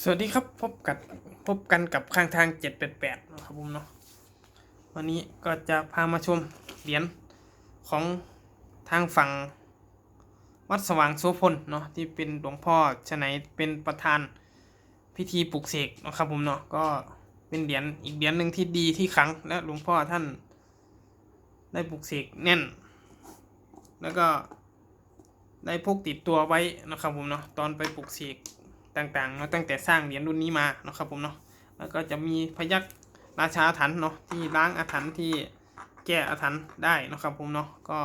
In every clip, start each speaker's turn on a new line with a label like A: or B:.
A: สวัสดีครับพบกับพบกันกับข้างทาง 788 นะครับผมเนาะวันนี้ก็จะพามาชมเหรียญของทางฝั่ง วัดสว่างโสพลเนาะที่เป็นหลวงพ่อชนัยเป็นประธานพิธีปลุกเสกนะครับผมเนาะก็เป็นเหรียญอีกเหรียญหนึ่งที่ดีที่ขลังและหลวงพ่อท่านได้ปลุกเสกแน่น แล้วก็ได้พกติดตัวไว้นะครับผมเนาะตอนไปปลุกเสก ต่างๆตั้งแต่สร้างเหรียญรุ่นนี้มาเนาะครับผมเนาะแล้วก็จะมีพยักราชาอาถรรพ์เนาะที่ล้างอาถรรพ์ที่แก้อาถรรพ์ได้เนาะครับผมเนาะก็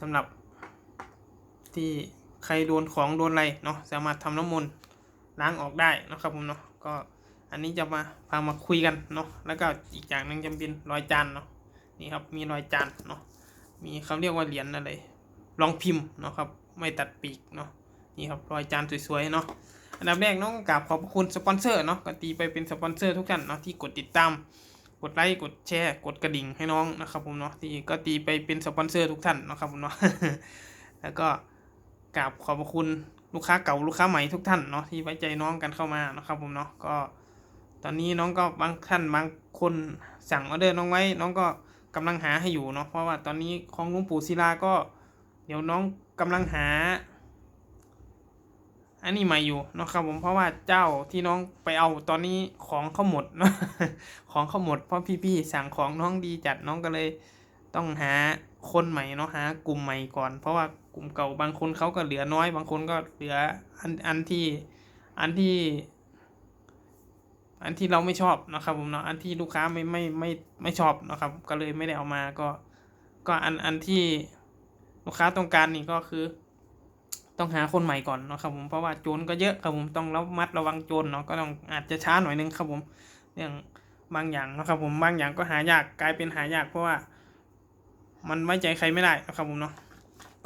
A: สำหรับ ที่ใครโดนของโดนอะไรเนาะสามารถทำน้ำมนต์ล้างออกได้เนาะครับผมเนาะก็อันนี้จะมาพามาคุยกันเนาะแล้วก็อีกอย่างหนึ่งจะเป็นรอยจานเนาะนี่ครับมีรอยจานเนาะมีเขาเรียกว่าเหรียญอะไรรองพิมพ์เนาะครับไม่ตัดปีกเนาะ นี่ครับรอยจานสวยๆเนาะอันดับแรกน้องกราบขอบคุณสปอนเซอร์เนาะก็ตีไปเป็นสปอนเซอร์ทุกท่านเนาะที่กดติดตามกดไลค์กดแชร์กดกระดิ่งให้น้องนะครับผมเนาะที่ก็ตีไปเป็นสปอนเซอร์ทุกท่านนะครับผมเนาะแล้วก็กราบขอบคุณลูกค้าเก่าลูกค้าใหม่ทุกท่านเนาะที่ไว้ใจน้องกันเข้ามานะครับผมเนาะก็ ตอนนี้น้องก็บางท่านบางคนสั่งออเดอร์น้องไว้ น้องก็กำลังหาให้อยู่เนาะเพราะว่าตอนนี้ของลุงปู่ศิลาก็ เดี๋ยวน้องกำลังหา อันนี้มาอยู่นะครับผมเพราะว่าเจ้าที่น้องไปเอาตอนนี้ของเขาหมดเนาะของเขาหมดเพราะพี่ๆสั่งของน้องดีจัดน้องก็เลยต้องหาคนใหม่เนาะหากลุ่มใหม่ก่อน เพราะว่ากลุ่มเก่าบางคนเขาก็เหลือน้อย บางคนก็เหลืออันอันที่อันที่ อันที่เราไม่ชอบนะครับผมเนาะอันที่ลูกค้าไม่ไม่ไม่ไม่ชอบนะครับ ก็เลยไม่ได้เอามาก็ ก็อันอันที่ลูกค้าต้องการนี่ก็คือ ต้องหาคนใหม่ก่อนเนาะครับผมเพราะว่าโจรก็เยอะครับผมต้องระมัดระวังโจรเนาะก็ต้องอาจจะช้าหน่อยนึงครับผมเรื่องบางอย่างนะครับผมบางอย่างก็หายากกลายเป็นหายากเพราะว่า มันไว้ใจใครไม่ได้นะครับผมเนาะ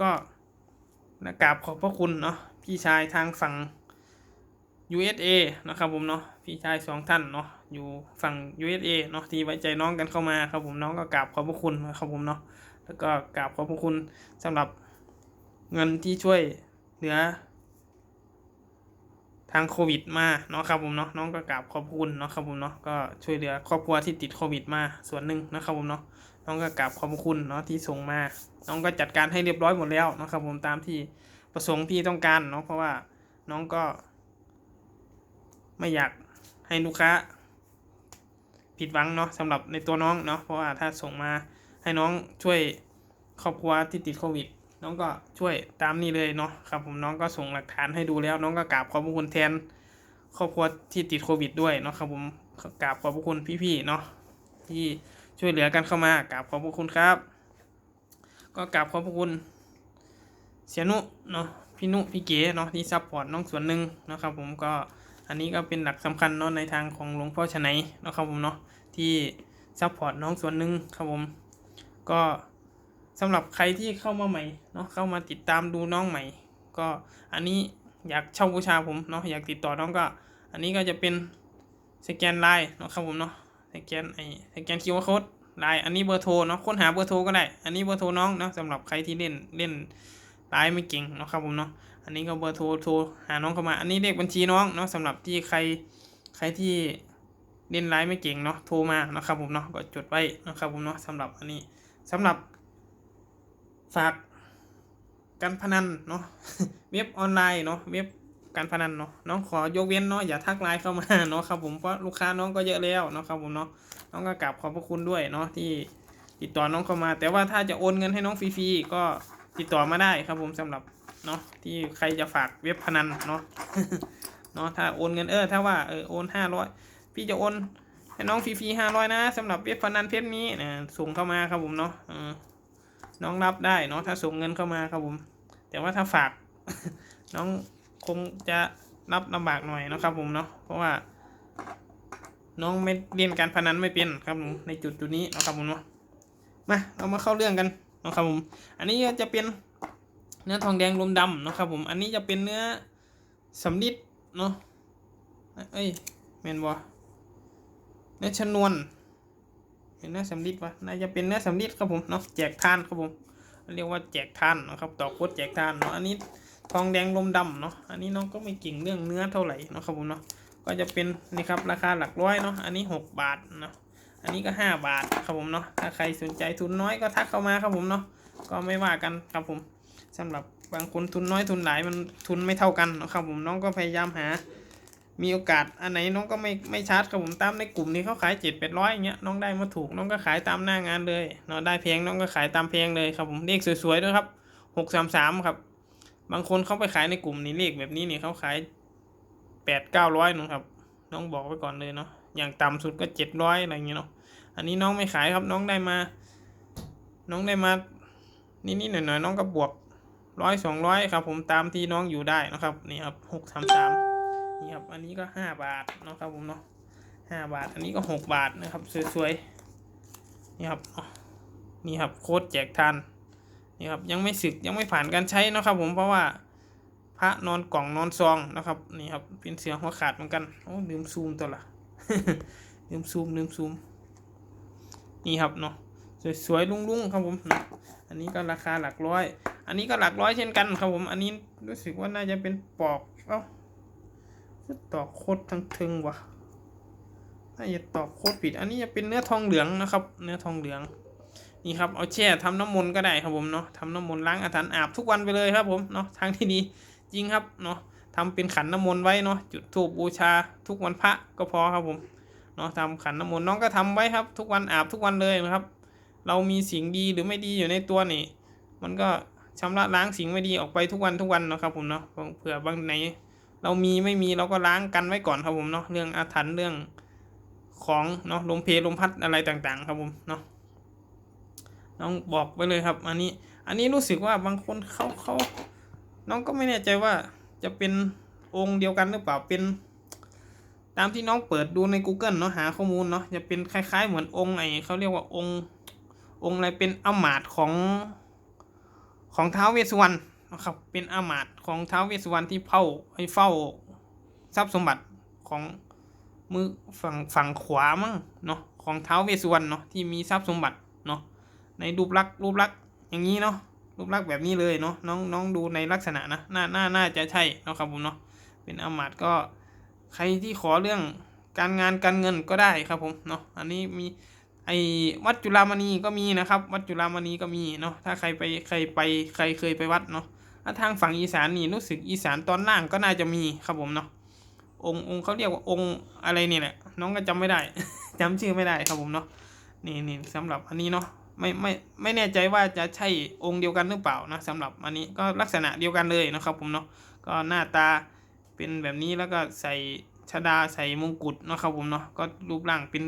A: ก็นะกราบขอบพระคุณเนาะพี่ชายทางฝั่ง USA นะครับผมเนาะพี่ชายสองท่านเนาะอยู่ฝั่ง USA เนาะที่ไว้ใจน้องกันเข้ามาครับผมน้องก็กราบขอบพระคุณนะครับผมเนาะแล้วก็กราบขอบพระคุณสำหรับเงินที่ช่วย เหลือ ทางโควิดมาเนาะครับผมเนาะน้องก็กราบขอบคุณเนาะครับผมเนาะก็ช่วยเหลือครอบครัวที่ติดโควิดมาส่วนหนึ่งนะครับผมเนาะน้องก็กราบขอบคุณเนาะที่ส่งมา น้องก็จัดการให้เรียบร้อยหมดแล้วนะครับผมตามที่ประสงค์ที่ต้องการเนาะเพราะว่าน้องก็ ไม่อยากให้ลูกค้าผิดหวังเนาะสำหรับในตัวน้องเนาะเพราะว่าถ้าส่งมาให้น้องช่วยครอบครัวที่ติดโควิด น้องก็ช่วยตามนี้เลยเนาะครับผมน้องก็ส่งหลักฐานให้ดูแล้ว น้องก็กราบขอบพระคุณแทนครอบครัวที่ติดโควิดด้วยเนาะครับผมกราบขอบพระคุณพี่ๆเนาะที่ช่วยเหลือกันเข้ามากราบขอบพระคุณครับ ก็กราบขอบพระคุณเสียนุเนาะพี่นุพี่เก๋เนาะที่ซัพพอร์ตน้องส่วนหนึ่งนะครับผมก็อันนี้ก็เป็นหลักสำคัญเนาะในทางของหลวงพ่อชนัยเนาะครับผมเนาะที่ซัพพอร์ตน้องส่วนหนึ่งครับผมก็ สำหรับใครที่เข้ามาใหม่เนาะเข้ามาติดตามดูน้องใหม่ ก็อันนี้อยากเช่าบูชาผมเนาะอยากติดต่อน้องก็ อันนี้ก็จะเป็นสแกนไลน์เนาะครับผมเนาะสแกนไอสแกนคิวอาร์โค้ดไลน์อันนี้เบอร์โทรเนาะค้นหาเบอร์โทรก็ได้ อันนี้เบอร์โทรน้องเนาะสำหรับใครที่เล่นเล่นไลน์ไม่เก่งเนาะครับผมเนาะอันนี้ก็เบอร์โทรโทรหาน้องเข้ามา อันนี้เลขบัญชีน้องเนาะสำหรับที่ใครใครที่เล่นไลน์ไม่เก่งเนาะโทรมาเนาะครับผมเนาะก็จดไว้เนาะครับผมเนาะสำหรับอันนี้สำหรับ ฝากการพนันเนาะเว็บออนไลน์เนาะเว็บการพนันเนาะน้องขอยกเว้นเนาะอย่าทักไลน์เข้ามาเนาะครับผมเพราะลูกค้าน้องก็เยอะแล้วเนาะครับผมเนาะน้องก็กราบขอบพระคุณด้วยเนาะที่ติดต่อน้องเข้ามา แต่ว่าถ้าจะโอนเงินให้น้องฟรีๆก็ติดต่อมาได้ครับผมสำหรับเนาะที่ใครจะฝากเว็บพนันเนาะเนาะถ้าโอนเงินเออถ้าว่าเออโอนห้าร้อยพี่จะโอนให้น้องฟรีๆห้าร้อยนะสำหรับเว็บพนันเพจนี้นะส่งเข้ามาครับผมเนาะ น้องรับได้เนาะถ้าส่งเงินเข้ามาครับผม แต่ว่าถ้าฝากน้องคงจะรับลำบากหน่อยนะครับผมเนาะเพราะว่า น้องไม่เรียนการพนันไม่เป็นครับผมในจุดจุดนี้นะครับผมเนาะมาเรามาเข้าเรื่องกันนะครับผม อันนี้จะเป็นเนื้อทองแดงรวมดำนะครับผม อันนี้จะเป็นเนื้อสำลิดเนาะเอ้ยเมนบอเนื้อชนวน เป็นเนื้อสำลิดวะน่าจะเป็นเนื้อสำลิดครับผมเนาะแจกทานครับผม เรียกว่าแจกทานนะครับต่อโคตรแจกทานเนาะอันนี้ทองแดงลมดำเนาะอันนี้น้องก็ไม่เก่งเรื่องเนื้อเท่าไหร่นะครับผมเนาะก็จะเป็นนี่ครับราคาหลักร้อยเนาะอันนี้หกบาทเนาะอันนี้ก็ห้าบาทครับผมเนาะถ้าใครสนใจทุนน้อยก็ทักเข้ามาครับผมเนาะก็ไม่ว่ากันครับผมสำหรับบางคนทุนน้อยทุนหลายมันทุนไม่เท่ากันนะครับผมน้องก็พยายามหา มีโอกาสอันไหนน้องก็ไม่ไม่ชาร์จครับผมตามในกลุ่มนี้เขาขายเจ็ดแปดร้อยอย่างเงี้ยน้องได้มาถูกน้องก็ขายตามหน้างานเลยเนาะได้แพงน้องก็ขายตามแพงเลยครับผมเลขสวยๆด้วยครับหกสามสามครับ บางคนเขาไปขายในกลุ่มนี้เลขแบบนี้เนี่ยเขาขายแปดเก้าร้อยนู่นครับ น้องบอกไว้ก่อนเลยเนาะอย่างต่ำสุดก็เจ็ดร้อยอะไรอย่างเงี้ยเนาะอันนี้น้องไม่ขายครับน้องได้มา น้องได้มานิดๆหน่อยๆน้องก็บวกร้อยสองร้อยครับ ผมตามที่น้องอยู่ได้นะครับนี่ครับหกสามสาม นี่ครับ อันนี้ก็ห้าบาทเนาะครับผมเนาะห้าบาท อันนี้ก็หกบาทนะครับ สวยๆ นี่ครับ นี่ครับโค้ดแจกทาน นี่ครับ ยังไม่สึก ยังไม่ผ่านการใช้นะครับผม เพราะว่าพระนอนกล่องนอนซองนะครับ นี่ครับ เป็นเสือหัวขาดเหมือนกัน โอ้ลืมซูมตัวละลืมซูมลืมซูม นี่ครับเนาะ สวยๆ ลุ่งๆ ครับผม อันนี้ก็ราคาหลักร้อย อันนี้ก็หลักร้อยเช่นกันครับผม อันนี้รู้สึกว่าน่าจะเป็นปอก เอ้า ตอกโคตรทั้งทึงวะน่าจะตอกโคตรผิด อันนี้จะเป็นเนื้อทองเหลืองนะครับ เนื้อทองเหลือง นี่ครับ เอาแช่ทำน้ำมนต์ก็ได้ครับผมเนาะทำน้ำมนต์ล้างอาถรรพ์อาบทุกวันไปเลยครับผมเนาะ ทางที่ดีจริงครับเนาะทำเป็นขันน้ำมนต์ไว้เนาะ จุดธูปบูชาทุกวันพระก็พอครับผม เนาะทำขันน้ำมนต์น้องก็ทำไว้ครับ ทุกวันอาบทุกวันเลยนะครับ เรามีสิ่งดีหรือไม่ดีอยู่ในตัวนี่ มันก็ชำระล้างสิ่งไม่ดีออกไปทุกวันทุกวันเนาะครับผมเนาะ เผื่อบางไหน เรามีไม่มีเราก็ล้างกันไว้ก่อนครับผมเนาะเรื่องอาถรรพ์เรื่องของเนาะลมเพลลมพัดอะไรต่างๆ ครับผมเนาะน้องบอกไปเลยครับ อันนี้ อันนี้รู้สึกว่าบางคนเขาเขาน้องก็ไม่แน่ใจว่าจะเป็นองค์เดียวกันหรือเปล่าเป็น ตามที่น้องเปิดดูใน Google เนาะหาข้อมูลเนาะจะเป็นคล้าย ๆ เหมือนองค์ไอเขาเรียกว่าองค์องค์อะไรเป็นอมาตของของท้าวเวสสุวรรณ นะครับ เป็นอามาตของท้าวเวสสุวรรณที่เฝ้าให้เฝ้าทรัพย์สมบัติของมือฝั่งฝั่งขวามั้งเนาะของท้าวเวสสุวรรณเนาะที่มีทรัพย์สมบัติเนาะในรูปลักษณ์รูปลักษณ์อย่างนี้เนาะรูปลักษณ์แบบนี้เลยเนาะน้องน้องดูในลักษณะนะหน่าหน่าน่าจะใช่เนาะครับผมเนาะเป็นอามาตก็ใครที่ขอเรื่องการงานการเงินก็ได้ครับผมเนาะอันนี้มีไอ้วัดจุฬามณีก็มีนะครับ วัดจุฬามณีก็มีเนาะถ้าใครไปใครไปใครเคยไปวัดเนาะ ทางฝั่งอีสานนี่รู้สึกอีสานตอนล่างก็น่าจะมีครับผมเนาะองค์องค์เขาเรียกว่าองค์อะไรนี่แหละน้องก็จำไม่ได้จำชื่อไม่ได้ครับผมเนาะนี่นี่สำหรับอันนี้เนาะไม่ไม่ไม่แน่ใจว่าจะใช่องค์เดียวกันหรือเปล่านะสำหรับอันนี้ก็ลักษณะเดียวกันเลยนะครับผมเนาะก็หน้าตาเป็นแบบนี้แล้วก็ใส่ชดาใส่มงกุฎนะครับผมเนาะก็รูปร่างเป็น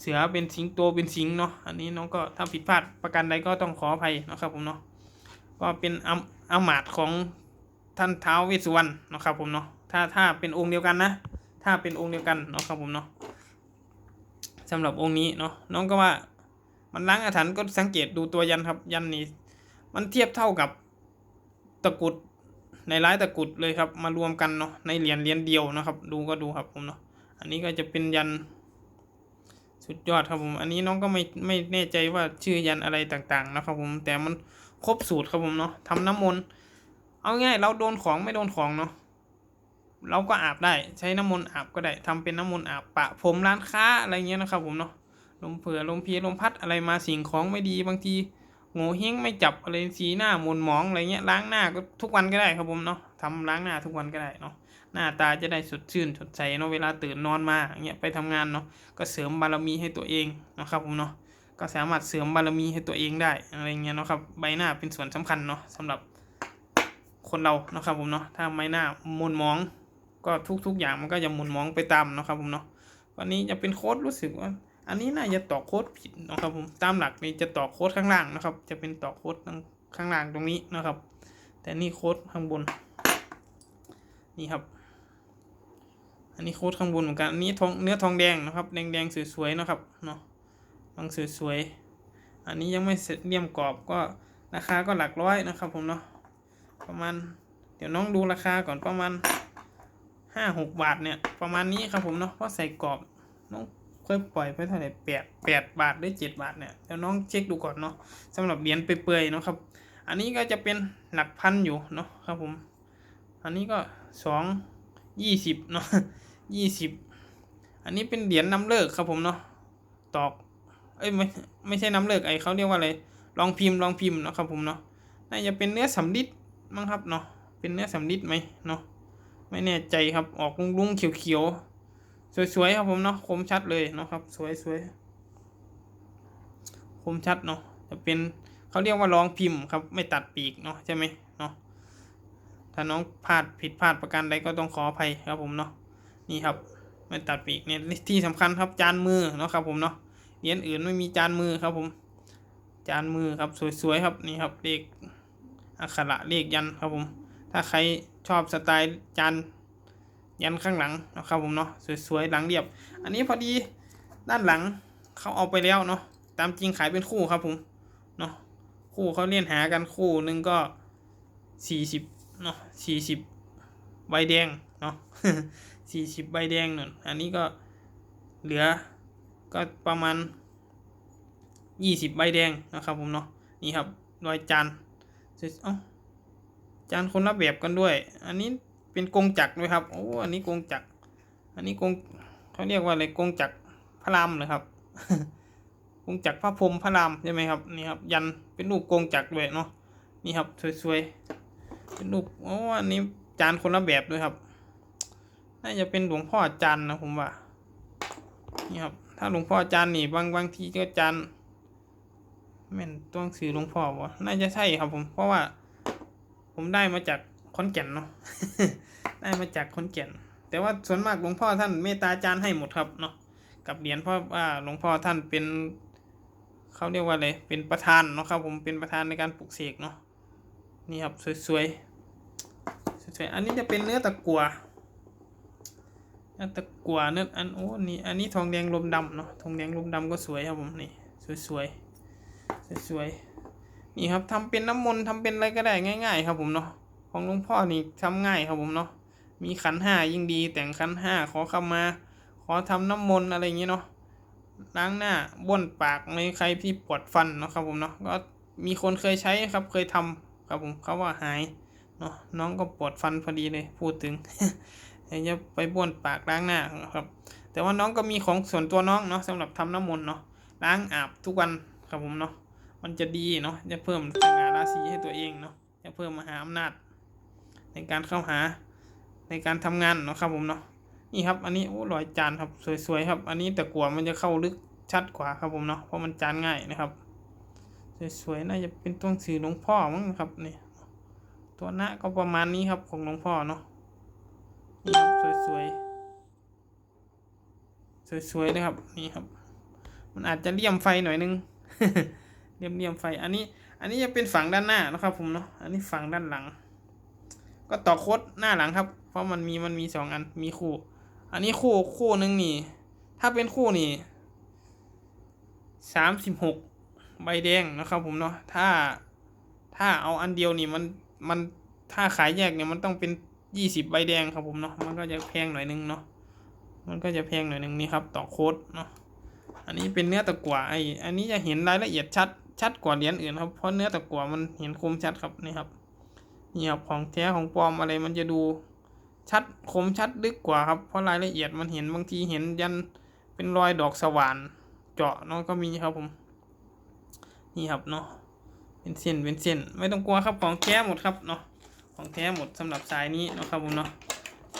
A: เสือเป็นสิงโตเป็นสิงเนาะอันนี้น้องก็ถ้าผิดพลาดประการใดก็ต้องขออภัยนะครับผมเนาะก็เป็น อามาตของท่านเท้าวเวสสุวรรณนะครับผมเนาะถ้าถ้าเป็นองค์เดียวกันนะ ถ้าเป็นองค์เดียวกันเนาะครับผมเนาะสำหรับองค์นี้เนาะน้องก็ว่ามันล้างอาถรรพ์ก็สังเกตดูตัวยันครับ ยันนี้มันเทียบเท่ากับตะกุดในร้ายตะกุดเลยครับ มารวมกันเนาะในเหรียญเหรียญเดียวนะครับ ดูก็ดูครับผมเนาะอันนี้ก็จะเป็นยันสุดยอดครับผม อันนี้น้องก็ไม่ไม่แน่ใจว่าชื่อยันอะไรต่างๆนะครับผมแต่มัน ครบสูตรครับผมเนาะทำน้ำมนต์เอาง่ายเราโดนของไม่โดนของเนาะเราก็อาบได้ใช้น้ำมนต์อาบก็ได้ทำเป็นน้ำมนต์อาบปะผมร้านค้าอะไรเงี้ยนะครับผมเนาะลมเผื่อลมเพลลมพัดอะไรมาสิ่งของไม่ดีบางทีโง่เฮงไม่จับอะไรสีหน้ามุนหมองอะไรเงี้ยล้างหน้าก็ทุกวันก็ได้ครับผมเนาะทำล้างหน้าทุกวันก็ได้เนาะหน้าตาจะได้สดชื่นสดใสเนาะเวลาตื่นนอนมาเงี้ยไปทำงานเนาะก็เสริมบารมีให้ตัวเองนะครับผมเนาะ ก็สามารถเสริมบารมีให้ตัวเองได้อะไรเงี้ยเนาะครับใบหน้าเป็นส่วนสำคัญเนาะสำหรับคนเรานะครับผมเนาะถ้าใบหน้ามุนมองก็ทุกๆอย่างมันก็จะมุนมองไปตามนะครับผมเนาะวันนี้จะเป็นโค้ดรู้สึกว่า อันนี้น่าจะต่อโค้ดผิดนะครับผมตามหลักนี่จะต่อโค้ดข้างล่างนะครับ จะเป็นต่อโค้ดข้างล่างตรงนี้นะครับ แต่นี่โค้ดข้างบน นี่ครับ อันนี้โค้ดข้างบนเหมือนกันอันนี้ทองเนื้อทองแดงนะครับ แดงๆสวยๆนะครับเนาะ บางสวยๆ อันนี้ยังไม่เสร็จเลี่ยมกรอบก็ราคาก็หลักร้อยนะครับผมเนาะ ประมาณ เดี๋ยวน้องดูราคาก่อนประมาณห้าหกบาทเนี่ย ประมาณนี้ครับผมเนาะ เพราะใส่กรอบน้องเคยปล่อยไปเท่าไหร่แปดแปดบาทหรือเจ็ดบาทเนี่ย เดี๋ยวน้องเช็คดูก่อนเนาะสำหรับเหรียญเปื่อยๆเนาะครับ อันนี้ก็จะเป็นหลักพันอยู่เนาะครับผม อันนี้ก็สองยี่สิบเนาะยี่สิบอันนี้เป็นเหรียญนำเลิกครับผมเนาะตอก เอ้ยไม่ไม่ใช่น้ำเลิกไอเขาเรียกว่าอะไรลองพิมพ์ลองพิมพ์เนาะครับผมเนาะน่าจะเป็นเนื้อสำลิดมั้งครับเนาะเป็นเนื้อสำลิดไหมเนาะไม่แน่ใจครับออกลุงๆเขียวๆสวยๆครับผมเนาะคมชัดเลยเนาะครับสวยๆคมชัดเนาะจะเป็นเขาเรียกว่าลองพิมพ์ครับไม่ตัดปีกเนาะใช่ไหมเนาะถ้าน้องพลาดผิดพลาดประการใดก็ต้องขออภัยครับผมเนาะนี่ครับไม่ตัดปีกเนี่ยที่สำคัญครับจานมือเนาะครับผมเนาะ เหรียญอื่นไม่มีจานมือครับผม จานมือครับสวยๆครับนี่ครับเลขอักขระเลขยันครับผม ถ้าใครชอบสไตล์จานยันข้างหลังนะครับผมเนาะสวยๆหลังเรียบ อันนี้พอดีด้านหลังเขาเอาไปแล้วเนาะตามจริงขายเป็นคู่ครับผมเนาะคู่เขาเล่นหากันคู่หนึ่งก็สี่สิบเนาะสี่สิบใบแดงเนาะสี่สิบใบแดงเนั่นอันนี้ก็เหลือ ก็ประมาณยี่สิบใบแดงนะครับผมเนาะนี่ครับรอยจานเอ้าจานคนละแบบกันด้วย อันนี้เป็นกงจักรด้วยครับโอ้อันนี้กงจักรอันนี้กงเขาเรียกว่าอะไรกงจักรพระรามเหรอครับกงจักรพระพรมพระรามใช่ไหมครับนี่ครับยันเป็นรูปกงจักรด้วยเนาะนี่ครับสวยๆเป็นรูปโอ้อันนี้จานคนละแบบด้วยครับ น่าจะเป็นหลวงพ่อจานนะผมว่า นี่ครับาหลวงพ่อจานนี่บางบางทีก็จานแม่นต้องสื่อหลวงพ่อวะน่าจะใช่ครับผม เพราะว่า ผมได้มาจากขอนแก่นเนาะได้มาจากขอนแก่น แต่ว่าส่วนมากหลวงพ่อท่านเมตตาจารย์ให้หมดครับเนาะกับเหรียญเพราะว่าหลวงพ่อท่านเป็นเขาเรียกว่าอะไรเป็นประธานเนาะครับ ผมเป็นประธานในการปลุกเสกเนาะนี่ครับสวยๆสวยๆอันนี้จะเป็นเนื้อตะกัว เนื้อตะกัวเนื้ออันโอ้นี่อันนี้ทองแดงลมดำเนาะทองแดงลมดำก็สวยครับผมนี่สวยๆสวยๆนี่ครับทำเป็นน้ำมนต์ทำเป็นอะไรก็ได้ง่าย ๆ ครับผมเนาะของหลวงพ่อนี่ทำง่ายครับผมเนาะมีขันห้ายิ่งดี แต่งขันห้าขอเข้ามา ขอทำน้ำมนต์อะไรอย่างเงี้ยเนาะล้างหน้าบ้วนปากในใครที่ปวดฟันเนาะครับผมเนาะก็มีคนเคยใช้ครับเคยทำครับผมเขาว่าหายเนาะน้องก็ปวดฟันพอดีเลยพูดถึง อยากจะไปบ้วนปากล้างหน้าครับ แต่ว่าน้องก็มีของส่วนตัวน้องเนาะสำหรับทำน้ำมนต์เนาะล้างอาบทุกวันครับผมเนาะมันจะดีเนาะจะเพิ่มสง่าราศีให้ตัวเองเนาะจะเพิ่มมหาอำนาจ ในการเข้าหาในการทำงานเนาะครับผมเนาะนี่ครับ อันนี้โอ้รอยจานครับสวยๆครับ อันนี้แต่กลัวมันจะเข้าลึกชัดกว่าครับผมเนาะเพราะมันจานง่ายนะครับสวยๆน่าจะเป็นตัวหนังสือหลวงพ่อมั้งครับนี่ตัวหน้าก็ประมาณนี้ครับของหลวงพ่อเนาะ นี่ครับสวยๆ สวยๆเลยครับนี่ครับ มันอาจจะเลี่ยมไฟหน่อยนึงเลี่ยมเลี่ยมไฟ อันนี้ อันนี้จะเป็นฝั่งด้านหน้านะครับ ผมเนาะ อันนี้ฝั่งด้านหลัง ก็ต่อโคดหน้าหลังครับ เพราะมันมีมันมีสองอัน มีคู่ อันนี้คู่คู่หนึ่งนี่ ถ้าเป็นคู่นี่สามสิบหกใบแดงนะครับ ผมเนาะ ถ้า ถ้าเอาอันเดียวนี่มัน มัน ถ้าขายแยกเนี่ยมันต้องเป็น ยี่สิบใบแดงครับผมเนาะมันก็จะแพงหน่อยนึงเนาะมันก็จะแพงหน่อยนึงนี่ครับต่อโคดเนาะอันนี้เป็นเนื้อตะกั่วไออันนี้จะเห็นรายละเอียดชัดชัดกว่าเหรียญอื่นครับเพราะเนื้อตะกั่วมันเห็นคมชัดครับนี่ครับนี่ครับของแท้ของปลอมอะไรมันจะดูชัดคมชัดลึกกว่าครับเพราะรายละเอียดมันเห็นบางทีเห็นยันเป็นรอยดอกสว่านเจาะเนาะก็มีครับผมนี่ครับเนาะเป็นเส้นเป็นเส้นไม่ต้องกลัวครับของแท้หมดครับเนาะ ของแท้หมดสำหรับสายนี้นะครับผมเนาะ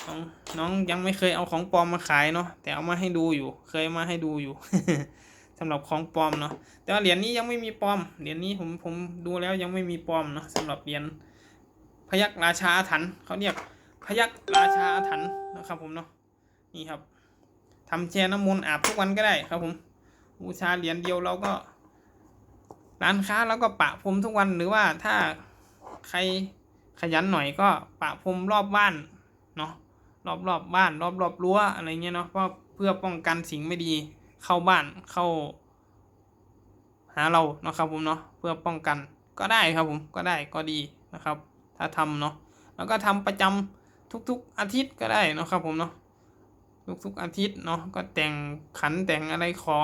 A: น้องน้องยังไม่เคยเอาของปลอมมาขายเนาะแต่เอามาให้ดูอยู่ เคยมาให้ดูอยู่สำหรับของปลอมเนาะแต่ว่าเหรียญนี้ยังไม่มีปลอมเหรียญนี้ผมผมดูแล้วยังไม่มีปลอมเนาะสำหรับเหรียญพยักราชาอาถรรพ์เขาเรียกพยักราชาอาถรรพ์นะครับผมเนาะนี่ครับทำแช่น้ำมนต์อาบทุกวันก็ได้ครับผมบูชาเหรียญเดียวเราก็ ร้านค้าเราก็ปะพรมทุกวันหรือว่าถ้าใคร ขยันหน่อยก็ปะพรมรอบบ้านเนาะรอบรอบบ้าน รอบรอบรั้วอะไรเงี้ยเนาะเพราะเพื่อป้องกันสิ่งไม่ดีเข้าบ้านเข้า หาเราเนาะครับผมเนาะเพื่อป้องกันก็ได้ครับผมก็ได้ก็ดีนะครับ ถ้าทำเนาะแล้วก็ทำประจำทุกๆอาทิตย์ก็ได้เนาะครับผมเนาะทุกๆอาทิตย์เนาะก็แต่งขันแต่งอะไรขอ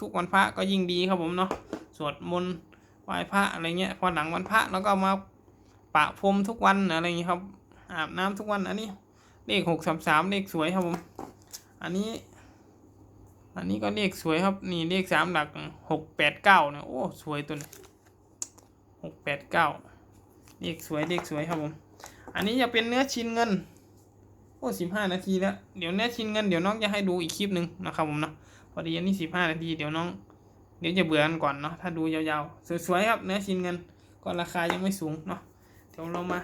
A: ทุกๆวันพระก็ยิ่งดีครับผมเนาะสวดมนต์ไหว้พระอะไรเงี้ยพอหลังวันพระแล้วก็มา ปะพรมทุกวันอะไรอย่างเงี้ยครับ อาบน้ำทุกวันอันนี้เลขหกสามสามเลขสวยครับผม อันนี้ อันนี้ก็เลขสวยครับ นี่เลขสามหลักหกแปดเก้านะโอ้สวยตัวนี้หกแปดเก้าเลขสวยเลขสวยครับผม อันนี้จะเป็นเนื้อชิ้นเงิน โอ้สิบห้านาทีแล้ว เดี๋ยวเนื้อชิ้นเงินเดี๋ยวน้องจะให้ดูอีกคลิปหนึ่งนะครับผมเนาะ พอดีอันนี้สิบห้านาทีเดี๋ยวน้อง เดี๋ยวจะเบื่อกันก่อนเนาะ ถ้าดูยาวๆ สวยๆครับเนื้อชิ้นเงิน ก็ราคายังไม่สูงเนาะ เดี๋ยวเรามา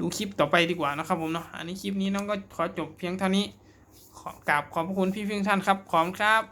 A: ดูคลิปต่อไปดีกว่านะครับผมเนาะอันนี้คลิปนี้น้องก็ขอจบเพียงเท่านี้ขอกราบขอบพระคุณพี่เพียงท่านครับ ขอบคุณครับ